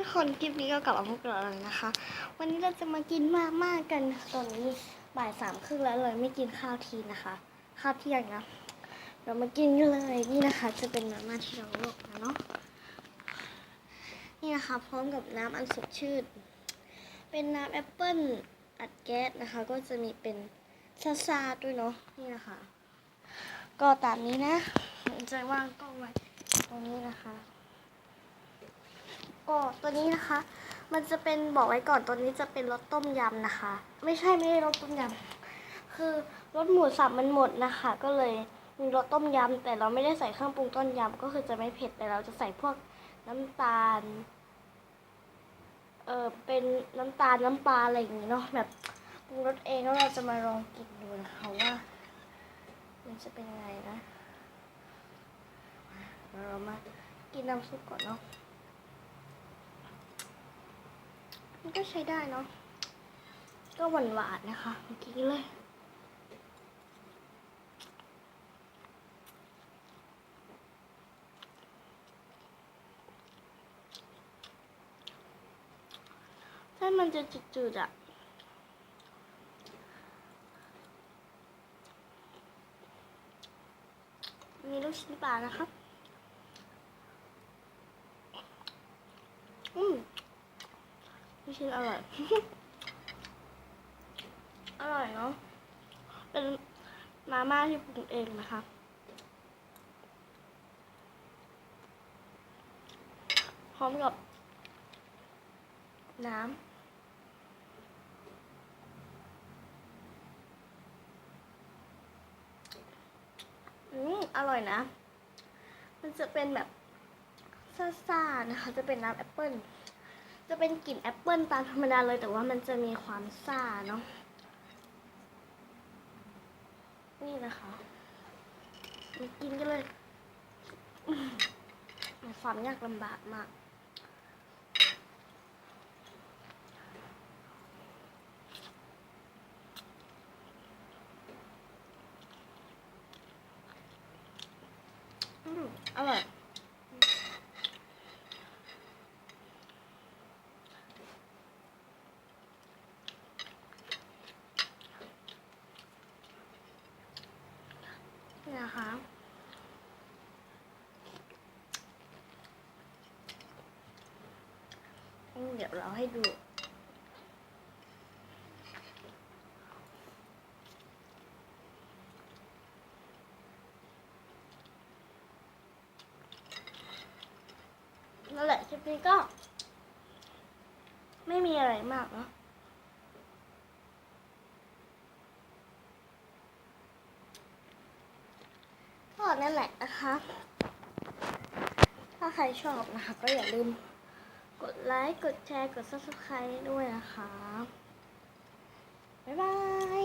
ทุกคนคลิปนี้ก็กลับมาพวกเราแล้วนะคะ วันนี้เราจะมากินมาม่ากันตอนนี้บ่ายสามครึ่งแล้วเลยไม่กินข้าวทีนะคะ ข้าวเที่ยงนะ เรามากินกันเลยนี่นะคะ จะเป็นมาม่าที่เราลวกนะเนาะนี่นะคะ พร้อมกับน้ำอันสดชื่นเป็นน้ำแอปเปิ้ลอัดแก๊สนะคะ ก็จะมีเป็นซาซาด้วยเนาะนี่นะคะ ก็ตามนี้นะจะวางกล้องไว้ตรงนี้นะคะ ก็ตัวนี้นะคะ มันจะเป็นบอกไว้ก่อนตัวนี้จะเป็นรสต้มยำนะคะ ไม่ใช่ไม่ได้รสต้มยำคือรสหมูสับมันหมดนะคะ ก็เลยมีรสต้มยำแต่เราไม่ได้ใส่เครื่องปรุงต้มยำก็คือจะไม่เผ็ดแต่เราจะใส่พวกน้ำตาลเออเป็นน้ำตาลน้ำปลาอะไรอย่างงี้เนาะแบบปรุงรสเองแล้วเราจะมาลองกินดูนะคะว่า มันจะเป็นยังไงนะเรามากินน้ำซุปก่อนเนาะ มันก็ใช้ได้เนาะ ก็หวานหวานนะคะเมื่อกี้เลยถ้ามันจะจืดๆอะมีลูกชิ้นปลานะครับ อืม ลูกชิ้นอร่อย อร่อยเนาะ เป็นมาม่าที่ปรุงเองนะคะ พร้อมกับ น้ำอืมอร่อยนะ มันจะเป็นแบบซ่าๆนะคะ จะเป็นน้ำแอปเปิ้ล จะเป็นกลิ่นแอปเปิลตามธรรมดาเลยแต่ว่ามันจะมีความซ่าเนาะนี่นะคะมากินกันเลยความยากลำบากมากอร่อย นะคะ เดี๋ยวเราให้ดูนั่นแหละคลิปนี้ก็ ไม่มีอะไรมากเนาะ นั่นแหละนะคะ ถ้าใครชอบนะคะ ก็อย่าลืมกดไลค์ กดแชร์ กด subscribe ด้วยนะคะ บ๊ายบาย